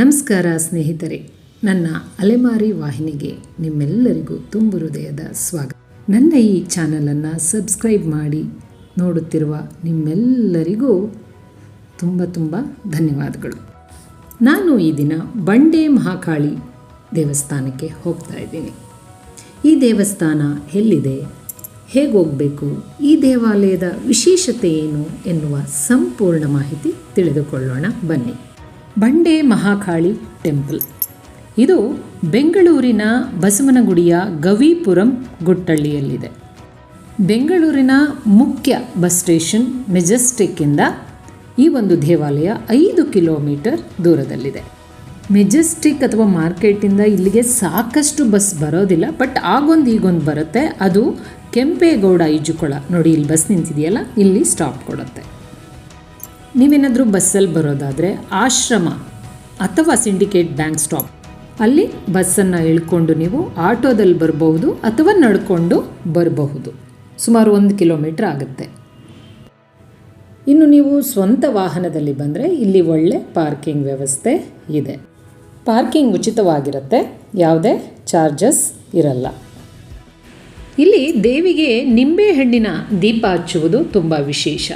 ನಮಸ್ಕಾರ ಸ್ನೇಹಿತರೆ. ನನ್ನ ಅಲೆಮಾರಿ ವಾಹಿನಿಗೆ ನಿಮ್ಮೆಲ್ಲರಿಗೂ ತುಂಬು ಹೃದಯದ ಸ್ವಾಗತ. ನನ್ನ ಈ ಚಾನಲನ್ನು ಸಬ್ಸ್ಕ್ರೈಬ್ ಮಾಡಿ ನೋಡುತ್ತಿರುವ ನಿಮ್ಮೆಲ್ಲರಿಗೂ ತುಂಬ ತುಂಬ ಧನ್ಯವಾದಗಳು. ನಾನು ಈ ದಿನ ಬಂಡೆ ಮಹಾಕಾಳಿ ದೇವಸ್ಥಾನಕ್ಕೆ ಹೋಗ್ತಾ ಇದ್ದೀನಿ. ಈ ದೇವಸ್ಥಾನ ಎಲ್ಲಿದೆ? ಹೇಗೆ ಹೋಗಬೇಕು ಈ ದೇವಾಲಯದ ವಿಶೇಷತೆ ಏನು ಎನ್ನುವ ಸಂಪೂರ್ಣ ಮಾಹಿತಿ ತಿಳಿದುಕೊಳ್ಳೋಣ ಬನ್ನಿ. ಬಂಡೆ ಮಹಾಕಾಳಿ ಟೆಂಪಲ್. ಇದು ಬೆಂಗಳೂರಿನ ಬಸವನಗುಡಿಯ ಗವಿಪುರಂ ಗುಟ್ಟಳ್ಳಿಯಲ್ಲಿದೆ. ಬೆಂಗಳೂರಿನ ಮುಖ್ಯ ಬಸ್ ಸ್ಟೇಷನ್ ಮೆಜೆಸ್ಟಿಕ್ಕಿಂದ ಈ ಒಂದು ದೇವಾಲಯ ಐದು ಕಿಲೋಮೀಟರ್ ದೂರದಲ್ಲಿದೆ. ಮೆಜೆಸ್ಟಿಕ್ ಅಥವಾ ಮಾರ್ಕೆಟಿಂದ ಇಲ್ಲಿಗೆ ಸಾಕಷ್ಟು ಬಸ್ ಬರೋದಿಲ್ಲ, ಬಟ್ ಆಗೊಂದು ಈಗೊಂದು ಬರುತ್ತೆ. ಅದು ಕೆಂಪೇಗೌಡ ಈಜುಕೊಳ. ನೋಡಿ, ಇಲ್ಲಿ ಬಸ್ ನಿಂತಿದೆಯಲ್ಲ? ಇಲ್ಲಿ ಸ್ಟಾಪ್ ಕೊಡುತ್ತೆ. ನೀವೇನಾದರೂ ಬಸ್ಸಲ್ಲಿ ಬರೋದಾದರೆ ಆಶ್ರಮ ಅಥವಾ ಸಿಂಡಿಕೇಟ್ ಬ್ಯಾಂಕ್ ಸ್ಟಾಪ್. ಅಲ್ಲಿ ಬಸ್ಸನ್ನು ಇಳ್ಕೊಂಡು ನೀವು ಆಟೋದಲ್ಲಿ ಬರಬಹುದು ಅಥವಾ ನಡ್ಕೊಂಡು ಬರಬಹುದು. ಸುಮಾರು ಒಂದು ಕಿಲೋಮೀಟ್ರ್ ಆಗುತ್ತೆ. ಇನ್ನು ನೀವು ಸ್ವಂತ ವಾಹನದಲ್ಲಿ ಬಂದರೆ ಇಲ್ಲಿ ಒಳ್ಳೆ ಪಾರ್ಕಿಂಗ್ ವ್ಯವಸ್ಥೆ ಇದೆ. ಪಾರ್ಕಿಂಗ್ ಉಚಿತವಾಗಿರುತ್ತೆ, ಯಾವುದೇ ಚಾರ್ಜಸ್ ಇರಲ್ಲ. ಇಲ್ಲಿ ದೇವಿಗೆ ನಿಂಬೆಹಣ್ಣಿನ ದೀಪ ಹಚ್ಚುವುದು ತುಂಬ ವಿಶೇಷ.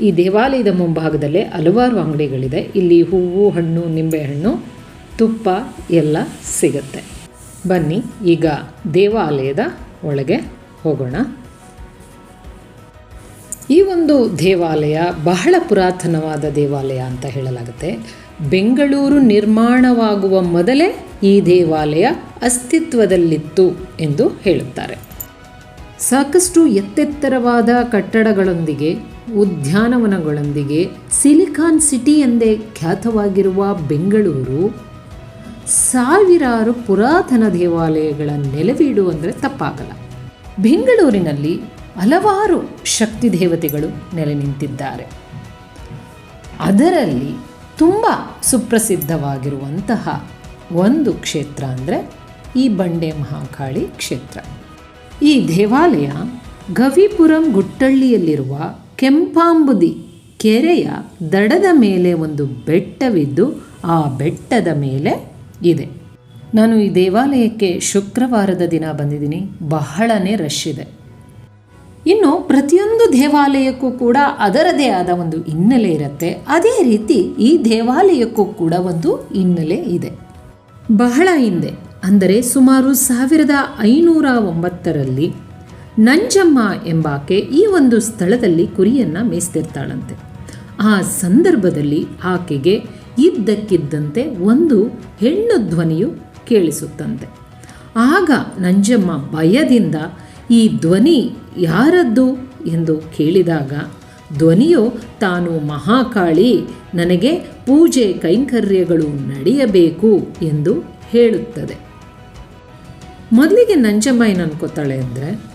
ಈ ದೇವಾಲಯದ ಮುಂಭಾಗದಲ್ಲೇ ಹಲವಾರು ಅಂಗಡಿಗಳಿದೆ. ಇಲ್ಲಿ ಹೂವು, ಹಣ್ಣು ನಿಂಬೆಹಣ್ಣು ತುಪ್ಪ ಎಲ್ಲ ಸಿಗುತ್ತೆ. ಬನ್ನಿ, ಈಗ ದೇವಾಲಯದ ಒಳಗೆ ಹೋಗೋಣ. ಈ ಒಂದು ದೇವಾಲಯ ಬಹಳ ಪುರಾತನವಾದ ದೇವಾಲಯ ಅಂತ ಹೇಳಲಾಗುತ್ತೆ. ಬೆಂಗಳೂರು ನಿರ್ಮಾಣವಾಗುವ ಮೊದಲೇ ಈ ದೇವಾಲಯ ಅಸ್ತಿತ್ವದಲ್ಲಿತ್ತು ಎಂದು ಹೇಳುತ್ತಾರೆ. ಸಾಕಷ್ಟು ಎತ್ತೆತ್ತರವಾದ ಕಟ್ಟಡಗಳೊಂದಿಗೆ ಉದ್ಯಾನವನಗಳೊಂದಿಗೆ ಸಿಲಿಕಾನ್ ಸಿಟಿ ಎಂದೇ ಖ್ಯಾತವಾಗಿರುವ ಬೆಂಗಳೂರು ಸಾವಿರಾರು ಪುರಾತನ ದೇವಾಲಯಗಳ ನೆಲೆವೀಡು ಅಂದರೆ ತಪ್ಪಾಗಲ್ಲ. ಬೆಂಗಳೂರಿನಲ್ಲಿ ಹಲವಾರು ಶಕ್ತಿ ದೇವತೆಗಳು ನೆಲೆ ನಿಂತಿದ್ದಾರೆ. ಅದರಲ್ಲಿ ತುಂಬ ಸುಪ್ರಸಿದ್ಧವಾಗಿರುವಂತಹ ಒಂದು ಕ್ಷೇತ್ರ ಅಂದರೆ ಈ ಬಂಡೆ ಮಹಾಕಾಳಿ ಕ್ಷೇತ್ರ. ಈ ದೇವಾಲಯ ಗವಿಪುರಂ ಗುಟ್ಟಳ್ಳಿಯಲ್ಲಿರುವ ಕೆಂಪಾಂಬುದಿ ಕೆರೆಯ ದಡದ ಮೇಲೆ ಒಂದು ಬೆಟ್ಟವಿದ್ದು ಆ ಬೆಟ್ಟದ ಮೇಲೆ ಇದೆ. ನಾನು ಈ ದೇವಾಲಯಕ್ಕೆ ಶುಕ್ರವಾರದ ದಿನ ಬಂದಿದ್ದೀನಿ. ಬಹಳನೇ ರಶ್ ಇದೆ. ಇನ್ನು ಪ್ರತಿಯೊಂದು ದೇವಾಲಯಕ್ಕೂ ಕೂಡ ಅದರದೇ ಆದ ಒಂದು ಹಿನ್ನೆಲೆ ಇರುತ್ತೆ. ಅದೇ ರೀತಿ ಈ ದೇವಾಲಯಕ್ಕೂ ಕೂಡ ಒಂದು ಹಿನ್ನೆಲೆ ಇದೆ. ಬಹಳ ಹಿಂದೆ, ಅಂದರೆ ಸುಮಾರು ಸಾವಿರದ ಐನೂರ ಒಂಬತ್ತರಲ್ಲಿ ನಂಜಮ್ಮ ಎಂಬಾಕೆ ಈ ಒಂದು ಸ್ಥಳದಲ್ಲಿ ಕುರಿಯನ್ನು ಮೇಯಿಸ್ತಿರ್ತಾಳಂತೆ. ಆ ಸಂದರ್ಭದಲ್ಲಿ ಆಕೆಗೆ ಇದ್ದಕ್ಕಿದ್ದಂತೆ ಒಂದು ಹೆಣ್ಣು ಧ್ವನಿಯು ಕೇಳಿಸುತ್ತಂತೆ. ಆಗ ನಂಜಮ್ಮ ಭಯದಿಂದ, ಈ ಧ್ವನಿ ಯಾರದ್ದು? ಎಂದು ಕೇಳಿದಾಗ, ಧ್ವನಿಯು ತಾನು ಮಹಾಕಾಳಿ, ನನಗೆ ಪೂಜೆ ಕೈಂಕರ್ಯಗಳು ನಡೆಯಬೇಕು ಎಂದು ಹೇಳುತ್ತದೆ. ಮೊದಲಿಗೆ ನಂಜಮ್ಮ ಏನು ಅನ್ಕೋತಾಳೆ ಅಂದರೆ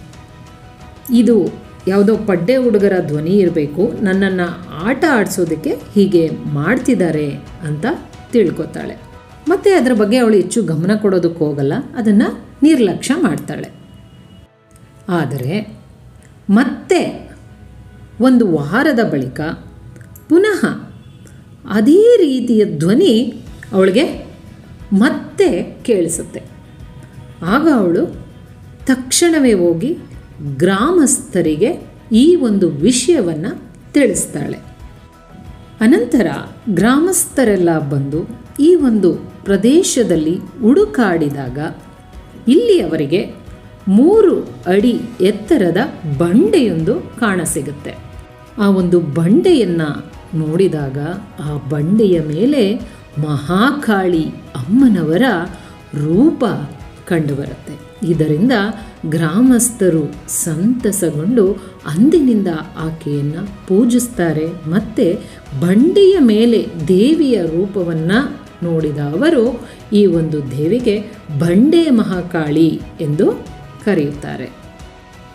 ಇದು ಯಾವುದೋ ಪಡ್ಡೆ ಹುಡುಗರ ಧ್ವನಿ ಇರಬೇಕು, ನನ್ನನ್ನು ಆಟ ಆಡಿಸೋದಕ್ಕೆ ಹೀಗೆ ಮಾಡ್ತಿದ್ದಾರೆ ಅಂತ ತಿಳ್ಕೊತಾಳೆ. ಮತ್ತು ಅದರ ಬಗ್ಗೆ ಅವಳು ಹೆಚ್ಚು ಗಮನ ಕೊಡೋದಕ್ಕೆ ಹೋಗಲ್ಲ, ಅದನ್ನು ನಿರ್ಲಕ್ಷ್ಯ ಮಾಡ್ತಾಳೆ. ಆದರೆ ಮತ್ತೆ ಒಂದು ವಾರದ ಬಳಿಕ ಪುನಃ ಅದೇ ರೀತಿಯ ಧ್ವನಿ ಅವಳಿಗೆ ಮತ್ತೆ ಕೇಳಿಸುತ್ತೆ. ಆಗ ಅವಳು ತಕ್ಷಣವೇ ಹೋಗಿ ಗ್ರಾಮಸ್ಥರಿಗೆ ಈ ಒಂದು ವಿಷಯವನ್ನು ತಿಳಿಸ್ತಾಳೆ. ಅನಂತರ ಗ್ರಾಮಸ್ಥರೆಲ್ಲ ಬಂದು ಈ ಒಂದು ಪ್ರದೇಶದಲ್ಲಿ ಹುಡುಕಾಡಿದಾಗ ಇಲ್ಲಿಯವರಿಗೆ ಮೂರು ಅಡಿ ಎತ್ತರದ ಬಂಡೆಯೊಂದು ಕಾಣಸಿಗುತ್ತೆ. ಆ ಒಂದು ಬಂಡೆಯನ್ನು ನೋಡಿದಾಗ ಆ ಬಂಡೆಯ ಮೇಲೆ ಮಹಾಕಾಳಿ ಅಮ್ಮನವರ ರೂಪ ಕಂಡುಬರುತ್ತೆ. ಇದರಿಂದ ಗ್ರಾಮಸ್ಥರು ಸಂತಸಗೊಂಡು ಅಂದಿನಿಂದ ಆಕೆಯನ್ನು ಪೂಜಿಸ್ತಾರೆ. ಮತ್ತು ಬಂಡೆಯ ಮೇಲೆ ದೇವಿಯ ರೂಪವನ್ನು ನೋಡಿದ ಅವರು, ಈ ಒಂದು ದೇವಿಗೆ ಬಂಡೆ ಮಹಾಕಾಳಿ ಎಂದು ಕರೆಯುತ್ತಾರೆ.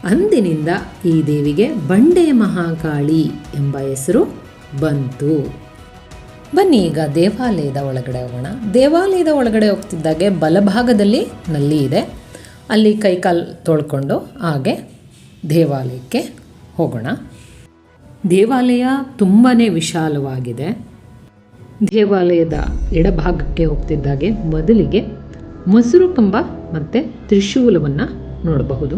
ಅಂದಿನಿಂದ ಈ ದೇವಿಗೆ ಬಂಡೆ ಮಹಾಕಾಳಿ ಎಂಬ ಹೆಸರು ಬಂತು. ಬನ್ನಿ ಈಗ ದೇವಾಲಯದ ಒಳಗಡೆ ಹೋಗೋಣ. ದೇವಾಲಯದ ಒಳಗಡೆ ಹೋಗ್ತಿದ್ದಾಗೆ ಬಲಭಾಗದಲ್ಲಿ ನಲ್ಲಿ ಇದೆ ಅಲ್ಲಿ ಕೈಕಾಲು ತೊಳ್ಕೊಂಡು ಹಾಗೆ ದೇವಾಲಯಕ್ಕೆ ಹೋಗೋಣ. ದೇವಾಲಯ ತುಂಬಾ ವಿಶಾಲವಾಗಿದೆ. ದೇವಾಲಯದ ಎಡಭಾಗಕ್ಕೆ ಹೋಗ್ತಿದ್ದಾಗೆ ಮೊದಲಿಗೆ ಮೊಸರು ಕಂಬ ಮತ್ತು ತ್ರಿಶೂಲವನ್ನು ನೋಡಬಹುದು.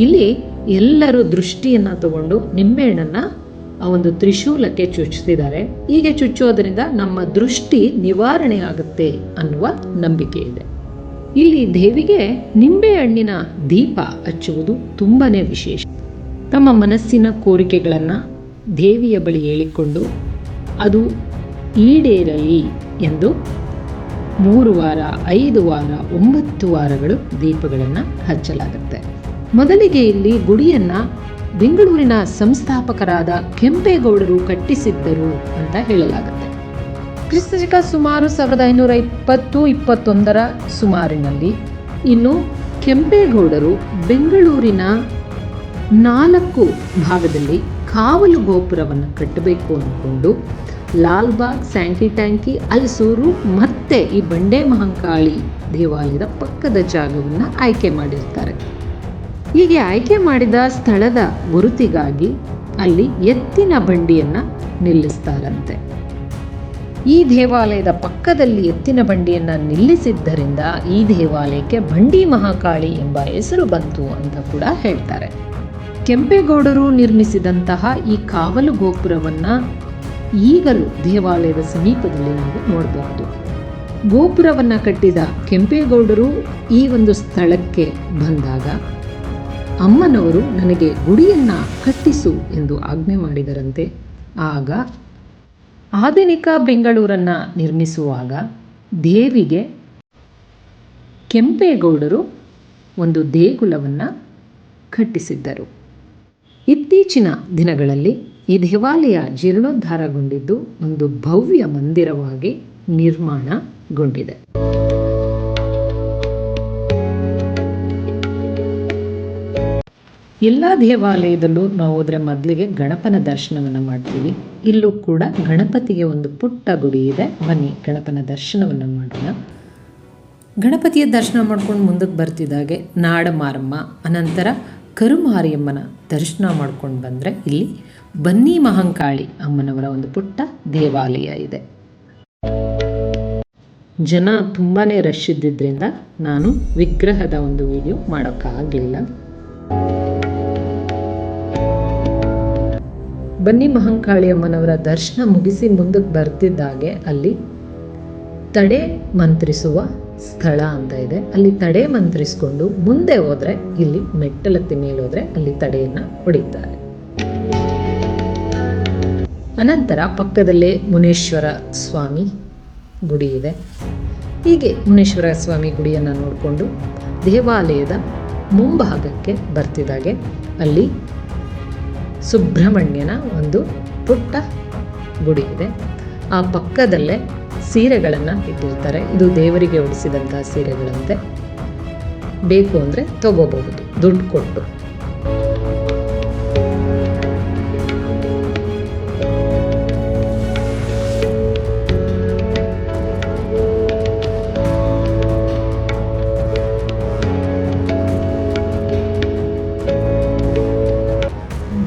ಇಲ್ಲಿ ಎಲ್ಲರೂ ದೃಷ್ಟಿಯನ್ನು ತಗೊಂಡು ನಿಂಬೆಹಣ್ಣನ್ನು ಆ ಒಂದು ತ್ರಿಶೂಲಕ್ಕೆ ಚುಚ್ಚಿಸಿದ್ದಾರೆ. ಹೀಗೆ ಚುಚ್ಚೋದರಿಂದ ನಮ್ಮ ದೃಷ್ಟಿ ನಿವಾರಣೆ ಆಗುತ್ತೆ ಅನ್ನುವ ನಂಬಿಕೆ ಇದೆ. ಇಲ್ಲಿ ದೇವಿಗೆ ನಿಂಬೆಹಣ್ಣಿನ ದೀಪ ಹಚ್ಚುವುದು ತುಂಬಾ ವಿಶೇಷ. ತಮ್ಮ ಮನಸ್ಸಿನ ಕೋರಿಕೆಗಳನ್ನು ದೇವಿಯ ಬಳಿ ಹೇಳಿಕೊಂಡು ಅದು ಈಡೇರಲಿ ಎಂದು ಮೂರು ವಾರ, ಐದು ವಾರ, ಒಂಬತ್ತು ವಾರಗಳು ದೀಪಗಳನ್ನು ಹಚ್ಚಲಾಗುತ್ತೆ. ಮೊದಲಿಗೆ ಇಲ್ಲಿ ಗುಡಿಯನ್ನು ಬೆಂಗಳೂರಿನ ಸಂಸ್ಥಾಪಕರಾದ ಕೆಂಪೇಗೌಡರು ಕಟ್ಟಿಸಿದ್ದರು ಅಂತ ಹೇಳಲಾಗುತ್ತೆ. ಕ್ರಿಸ್ತಶಕ ಸುಮಾರು ಸಾವಿರದ ಐನೂರ ಇಪ್ಪತ್ತು, ಇಪ್ಪತ್ತೊಂದರ ಸುಮಾರಿನಲ್ಲಿ ಇನ್ನು ಕೆಂಪೇಗೌಡರು ಬೆಂಗಳೂರಿನ ನಾಲ್ಕು ಭಾಗದಲ್ಲಿ ಕಾವಲು ಗೋಪುರವನ್ನು ಕಟ್ಟಬೇಕು ಅಂದ್ಕೊಂಡು ಲಾಲ್ಬಾಗ್ ಸ್ಯಾಂಕಿ ಟ್ಯಾಂಕಿ, ಅಲಸೂರು ಮತ್ತೆ ಈ ಬಂಡೆ ಮಹಂಕಾಳಿ ದೇವಾಲಯದ ಪಕ್ಕದ ಜಾಗವನ್ನು ಆಯ್ಕೆ ಮಾಡಿರ್ತಾರೆ. ಹೀಗೆ ಆಯ್ಕೆ ಮಾಡಿದ ಸ್ಥಳದ ಗುರುತಿಗಾಗಿ ಅಲ್ಲಿ ಎತ್ತಿನ ಬಂಡಿಯನ್ನು ನಿಲ್ಲಿಸ್ತಾರಂತೆ. ಈ ದೇವಾಲಯದ ಪಕ್ಕದಲ್ಲಿ ಎತ್ತಿನ ಬಂಡಿಯನ್ನು ನಿಲ್ಲಿಸಿದ್ದರಿಂದ ಈ ದೇವಾಲಯಕ್ಕೆ ಬಂಡಿ ಮಹಾಕಾಳಿ ಎಂಬ ಹೆಸರು ಬಂತು ಅಂತ ಕೂಡ ಹೇಳ್ತಾರೆ. ಕೆಂಪೇಗೌಡರು ನಿರ್ಮಿಸಿದಂತಹ ಈ ಕಾವಲು ಗೋಪುರವನ್ನು ಈಗಲೂ ದೇವಾಲಯದ ಸಮೀಪದಲ್ಲಿ ನಾವು ನೋಡಬಹುದು. ಗೋಪುರವನ್ನು ಕಟ್ಟಿದ ಕೆಂಪೇಗೌಡರು ಈ ಒಂದು ಸ್ಥಳಕ್ಕೆ ಬಂದಾಗ ಅಮ್ಮನವರು ನನಗೆ ಗುಡಿಯನ್ನು ಕಟ್ಟಿಸು ಎಂದು ಆಜ್ಞೆ ಮಾಡಿದರಂತೆ. ಆಗ ಆಧುನಿಕ ಬೆಂಗಳೂರನ್ನು ನಿರ್ಮಿಸುವಾಗ ದೇವಿಗೆ ಕೆಂಪೇಗೌಡರು ಒಂದು ದೇಗುಲವನ್ನು ಕಟ್ಟಿಸಿದ್ದರು. ಇತ್ತೀಚಿನ ದಿನಗಳಲ್ಲಿ ಈ ದೇವಾಲಯ ಜೀರ್ಣೋದ್ಧಾರಗೊಂಡಿದ್ದು ಒಂದು ಭವ್ಯ ಮಂದಿರವಾಗಿ ನಿರ್ಮಾಣಗೊಂಡಿದೆ. ಎಲ್ಲ ದೇವಾಲಯದಲ್ಲೂ ನಾವು ಹೋದರೆ ಮೊದಲಿಗೆ ಗಣಪನ ದರ್ಶನವನ್ನು ಮಾಡ್ತೀವಿ. ಇಲ್ಲೂ ಕೂಡ ಗಣಪತಿಗೆ ಒಂದು ಪುಟ್ಟ ಗುಡಿ ಇದೆ. ಬನ್ನಿ, ಗಣಪನ ದರ್ಶನವನ್ನು ಮಾಡೋಣ. ಗಣಪತಿಯ ದರ್ಶನ ಮಾಡ್ಕೊಂಡು ಮುಂದಕ್ಕೆ ಬರ್ತಿದ್ದಾಗೆ ನಾಡ ಮಾರಮ್ಮ ಅನಂತರ ಕರುಮಾರಿಯಮ್ಮನ ದರ್ಶನ ಮಾಡ್ಕೊಂಡು ಬಂದರೆ ಇಲ್ಲಿ ಬನ್ನಿ ಮಹಂಕಾಳಿ ಅಮ್ಮನವರ ಒಂದು ಪುಟ್ಟ ದೇವಾಲಯ ಇದೆ. ಜನ ತುಂಬಾ ರಶ್ ಇದ್ದಿದ್ದರಿಂದ ನಾನು ವಿಗ್ರಹದ ಒಂದು ವಿಡಿಯೋ ಮಾಡೋಕ್ಕಾಗಲಿಲ್ಲ. ಬನ್ನಿ ಮಹಂಕಾಳಿ ಅಮ್ಮನವರ ದರ್ಶನ ಮುಗಿಸಿ ಮುಂದಕ್ಕೆ ಬರ್ತಿದ್ದಾಗೆ ಅಲ್ಲಿ ತಡೆ ಮಂತ್ರಿಸುವ ಸ್ಥಳ ಅಂತ ಇದೆ. ಅಲ್ಲಿ ತಡೆ ಮಂತ್ರಿಸ್ಕೊಂಡು ಮುಂದೆ ಹೋದರೆ, ಇಲ್ಲಿ ಮೆಟ್ಟಲತ್ತಿ ಮೇಲೋದ್ರೆ ಅಲ್ಲಿ ತಡೆಯನ್ನು ಹೊಡಿತಾರೆ. ಅನಂತರ ಪಕ್ಕದಲ್ಲೇ ಮುನೇಶ್ವರ ಸ್ವಾಮಿ ಗುಡಿ ಇದೆ. ಹೀಗೆ ಮುನೇಶ್ವರ ಸ್ವಾಮಿ ಗುಡಿಯನ್ನು ನೋಡಿಕೊಂಡು ದೇವಾಲಯದ ಮುಂಭಾಗಕ್ಕೆ ಬರ್ತಿದ್ದಾಗೆ. ಅಲ್ಲಿ ಸುಬ್ರಹ್ಮಣ್ಯನ ಒಂದು ಪುಟ್ಟ ಗುಡಿ ಇದೆ. ಆ ಪಕ್ಕದಲ್ಲೇ ಸೀರೆಗಳನ್ನು ಇಟ್ಟಿರ್ತಾರೆ. ಇದು ದೇವರಿಗೆ ಉಡಿಸಿದಂತಹ ಸೀರೆಗಳಂತೆ. ಬೇಕು ಅಂದರೆ ತಗೋಬಹುದು. ದುಡ್ಡು ಕೊಟ್ಟು.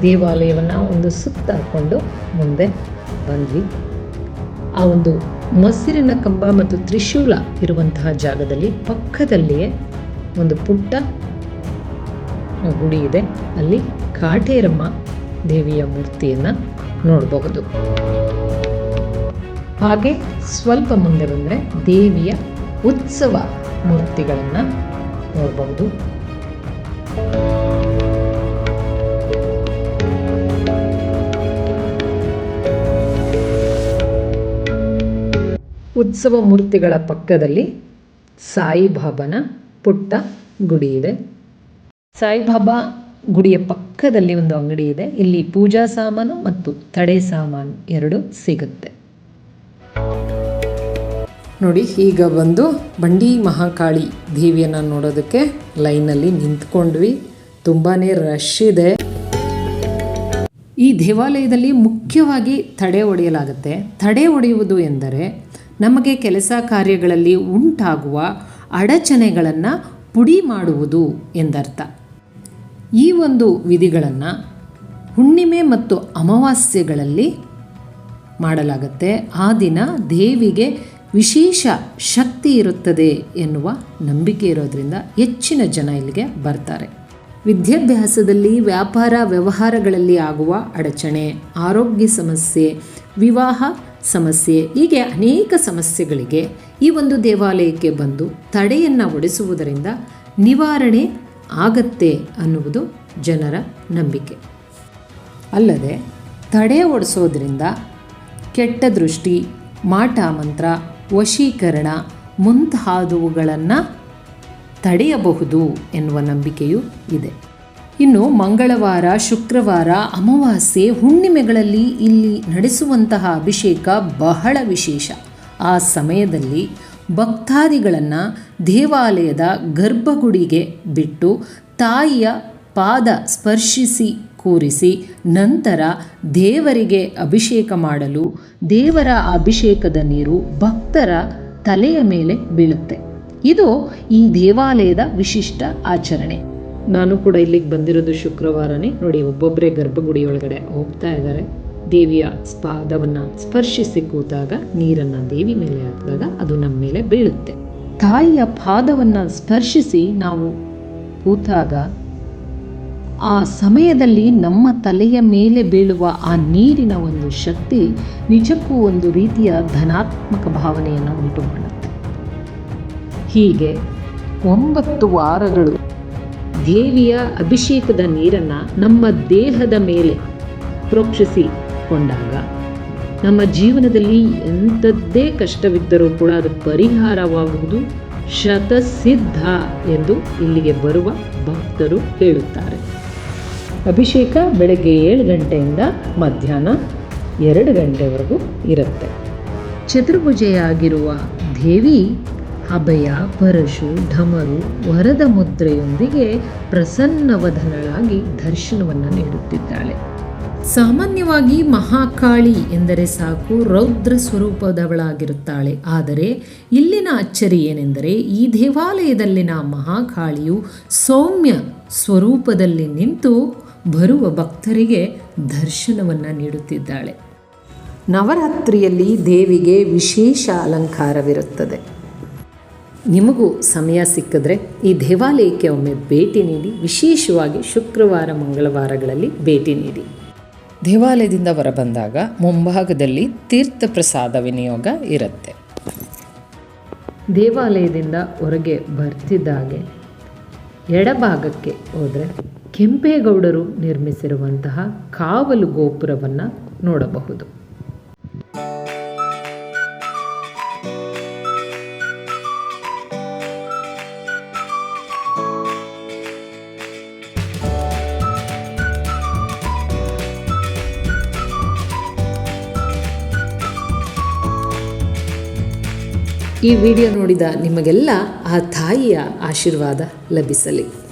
ದೇವಾಲಯವನ್ನು ಒಂದು ಸುತ್ತ ಹಾಕ್ಕೊಂಡು ಮುಂದೆ ಬಂದ್ವಿ. ಆ ಒಂದು ಮೊಸರಿನ ಕಂಬ ಮತ್ತು ತ್ರಿಶೂಲ ಇರುವಂತಹ ಜಾಗದಲ್ಲಿ ಪಕ್ಕದಲ್ಲಿಯೇ ಒಂದು ಪುಟ್ಟ ಗುಡಿ ಇದೆ. ಅಲ್ಲಿ ಕಾಟೇರಮ್ಮ ದೇವಿಯ ಮೂರ್ತಿಯನ್ನು ನೋಡಬಹುದು. ಹಾಗೆ ಸ್ವಲ್ಪ ಮುಂದೆ ಬಂದರೆ ದೇವಿಯ ಉತ್ಸವ ಮೂರ್ತಿಗಳನ್ನು ನೋಡಬಹುದು. ಉತ್ಸವ ಮೂರ್ತಿಗಳ ಪಕ್ಕದಲ್ಲಿ ಸಾಯಿಬಾಬಾನ ಪುಟ್ಟ ಗುಡಿ ಇದೆ. ಸಾಯಿಬಾಬಾ ಗುಡಿಯ ಪಕ್ಕದಲ್ಲಿ ಒಂದು ಅಂಗಡಿ ಇದೆ. ಇಲ್ಲಿ ಪೂಜಾ ಸಾಮಾನು ಮತ್ತು ತಡೆ ಸಾಮಾನು ಎರಡು ಸಿಗುತ್ತೆ. ನೋಡಿ, ಈಗ ಬಂದು ಬಂಡಿ ಮಹಾಕಾಳಿ ದೇವಿಯನ್ನು ನೋಡೋದಕ್ಕೆ ಲೈನಲ್ಲಿ ನಿಂತ್ಕೊಂಡ್ವಿ. ತುಂಬಾ ರಶ್ ಇದೆ. ಈ ದೇವಾಲಯದಲ್ಲಿ ಮುಖ್ಯವಾಗಿ ತಡೆ ಒಡೆಯಲಾಗುತ್ತೆ. ತಡೆ ಒಡೆಯುವುದು ಎಂದರೆ ನಮಗೆ ಕೆಲಸ ಕಾರ್ಯಗಳಲ್ಲಿ ಉಂಟಾಗುವ ಅಡಚಣೆಗಳನ್ನು ಪುಡಿ ಮಾಡುವುದು ಎಂದರ್ಥ. ಈ ಒಂದು ವಿಧಿಗಳನ್ನು ಹುಣ್ಣಿಮೆ ಮತ್ತು ಅಮಾವಾಸ್ಯೆಗಳಲ್ಲಿ ಮಾಡಲಾಗುತ್ತೆ. ಆ ದಿನ ದೇವಿಗೆ ವಿಶೇಷ ಶಕ್ತಿ ಇರುತ್ತದೆ ಎನ್ನುವ ನಂಬಿಕೆ ಇರೋದ್ರಿಂದ ಹೆಚ್ಚಿನ ಜನ ಇಲ್ಲಿಗೆ ಬರ್ತಾರೆ. ವಿದ್ಯಾಭ್ಯಾಸದಲ್ಲಿ ವ್ಯಾಪಾರ ವ್ಯವಹಾರಗಳಲ್ಲಿ ಆಗುವ ಅಡಚಣೆ, ಆರೋಗ್ಯ ಸಮಸ್ಯೆ, ವಿವಾಹ ಸಮಸ್ಯೆ, ಹೀಗೆ ಅನೇಕ ಸಮಸ್ಯೆಗಳಿಗೆ ಈ ಒಂದು ದೇವಾಲಯಕ್ಕೆ ಬಂದು ತಡೆಯನ್ನು ಒಡಿಸುವುದರಿಂದ ನಿವಾರಣೆ ಆಗತ್ತೆ ಅನ್ನುವುದು ಜನರ ನಂಬಿಕೆ. ಅಲ್ಲದೆ, ತಡೆ ಒಡಿಸೋದ್ರಿಂದ ಕೆಟ್ಟ ದೃಷ್ಟಿ, ಮಾಟ ಮಂತ್ರ, ವಶೀಕರಣ ಮುಂತಾದವುಗಳನ್ನು ತಡೆಯಬಹುದು ಎನ್ನುವ ನಂಬಿಕೆಯೂ ಇದೆ. ಇನ್ನು ಮಂಗಳವಾರ, ಶುಕ್ರವಾರ, ಅಮಾವಾಸ್ಯೆ, ಹುಣ್ಣಿಮೆಗಳಲ್ಲಿ ಇಲ್ಲಿ ನಡೆಸುವಂತಹ ಅಭಿಷೇಕ ಬಹಳ ವಿಶೇಷ. ಆ ಸಮಯದಲ್ಲಿ ಭಕ್ತಾದಿಗಳನ್ನು ದೇವಾಲಯದ ಗರ್ಭಗುಡಿಗೆ ಬಿಟ್ಟು ತಾಯಿಯ ಪಾದ ಸ್ಪರ್ಶಿಸಿ ಕೂರಿಸಿ ನಂತರ ದೇವರಿಗೆ ಅಭಿಷೇಕ ಮಾಡಲು ದೇವರ ಅಭಿಷೇಕದ ನೀರು ಭಕ್ತರ ತಲೆಯ ಮೇಲೆ ಬೀಳುತ್ತೆ. ಇದು ಈ ದೇವಾಲಯದ ವಿಶಿಷ್ಟ ಆಚರಣೆ. ನಾನು ಕೂಡ ಇಲ್ಲಿಗೆ ಬಂದಿರೋದು ಶುಕ್ರವಾರನೇ. ನೋಡಿ, ಒಬ್ಬೊಬ್ಬರೇ ಗರ್ಭಗುಡಿ ಒಳಗಡೆ ಹೋಗ್ತಾ ಇದ್ದಾರೆ. ದೇವಿಯ ಪಾದವನ್ನು ಸ್ಪರ್ಶಿಸಿ ಕೂತಾಗ ನೀರನ್ನು ದೇವಿ ಮೇಲೆ ಹಾಕಿದಾಗ ಅದು ನಮ್ಮ ಮೇಲೆ ಬೀಳುತ್ತೆ. ತಾಯಿಯ ಪಾದವನ್ನು ಸ್ಪರ್ಶಿಸಿ ನಾವು ಕೂತಾಗ ಆ ಸಮಯದಲ್ಲಿ ನಮ್ಮ ತಲೆಯ ಮೇಲೆ ಬೀಳುವ ಆ ನೀರಿನ ಒಂದು ಶಕ್ತಿ ನಿಜಕ್ಕೂ ಒಂದು ರೀತಿಯ ಧನಾತ್ಮಕ ಭಾವನೆಯನ್ನು ಉಂಟು ಮಾಡುತ್ತೆ ಹೀಗೆ ಒಂಬತ್ತು ವಾರಗಳು ದೇವಿಯ ಅಭಿಷೇಕದ ನೀರನ್ನು ನಮ್ಮ ದೇಹದ ಮೇಲೆ ಪ್ರೋಕ್ಷಿಸಿಕೊಂಡಾಗ ನಮ್ಮ ಜೀವನದಲ್ಲಿ ಎಂಥದ್ದೇ ಕಷ್ಟವಿದ್ದರೂ ಕೂಡ ಅದು ಪರಿಹಾರವಾಗುವುದು ಶತಸಿದ್ಧ ಎಂದು ಇಲ್ಲಿಗೆ ಬರುವ ಭಕ್ತರು ಹೇಳುತ್ತಾರೆ. ಅಭಿಷೇಕ ಬೆಳಗ್ಗೆ ಏಳು ಗಂಟೆಯಿಂದ ಮಧ್ಯಾಹ್ನ ಎರಡು ಗಂಟೆವರೆಗೂ ಇರುತ್ತೆ. ಚತುರ್ಭುಜೆಯಾಗಿರುವ ದೇವಿ ಅಭಯ, ಪರಶು ಢಮರು ವರದ ಮುದ್ರೆಯೊಂದಿಗೆ ಪ್ರಸನ್ನವಧನಳಾಗಿ ದರ್ಶನವನ್ನು ನೀಡುತ್ತಿದ್ದಾಳೆ. ಸಾಮಾನ್ಯವಾಗಿ ಮಹಾಕಾಳಿ ಎಂದರೆ ಸಾಕು, ರೌದ್ರ ಸ್ವರೂಪದವಳಾಗಿರುತ್ತಾಳೆ. ಆದರೆ ಇಲ್ಲಿನ ಅಚ್ಚರಿ ಏನೆಂದರೆ, ಈ ದೇವಾಲಯದಲ್ಲಿನ ಮಹಾಕಾಳಿಯು ಸೌಮ್ಯ ಸ್ವರೂಪದಲ್ಲಿ ನಿಂತು ಬರುವ ಭಕ್ತರಿಗೆ ದರ್ಶನವನ್ನು ನೀಡುತ್ತಿದ್ದಾಳೆ. ನವರಾತ್ರಿಯಲ್ಲಿ ದೇವಿಗೆ ವಿಶೇಷ ಅಲಂಕಾರವಿರುತ್ತದೆ. ನಿಮಗೂ ಸಮಯ ಸಿಕ್ಕಿದ್ರೆ ಈ ದೇವಾಲಯಕ್ಕೆ ಒಮ್ಮೆ ಭೇಟಿ ನೀಡಿ, ವಿಶೇಷವಾಗಿ ಶುಕ್ರವಾರ, ಮಂಗಳವಾರಗಳಲ್ಲಿ ಭೇಟಿ ನೀಡಿ. ದೇವಾಲಯದಿಂದ ಹೊರಬಂದಾಗ ಮುಂಭಾಗದಲ್ಲಿ ತೀರ್ಥ ಪ್ರಸಾದ ವಿನಿಯೋಗ ಇರುತ್ತೆ. ದೇವಾಲಯದಿಂದ ಹೊರಗೆ ಬರ್ತಿದ್ದಾಗೆ ಎಡಭಾಗಕ್ಕೆ ಹೋದರೆ ಕೆಂಪೇಗೌಡರು ನಿರ್ಮಿಸಿರುವಂತಹ ಕಾವಲು ಗೋಪುರವನ್ನು ನೋಡಬಹುದು. ಈ ವಿಡಿಯೋ ನೋಡಿದ ನಿಮಗೆಲ್ಲ ಆ ತಾಯಿಯ ಆಶೀರ್ವಾದ ಲಭಿಸಲಿ.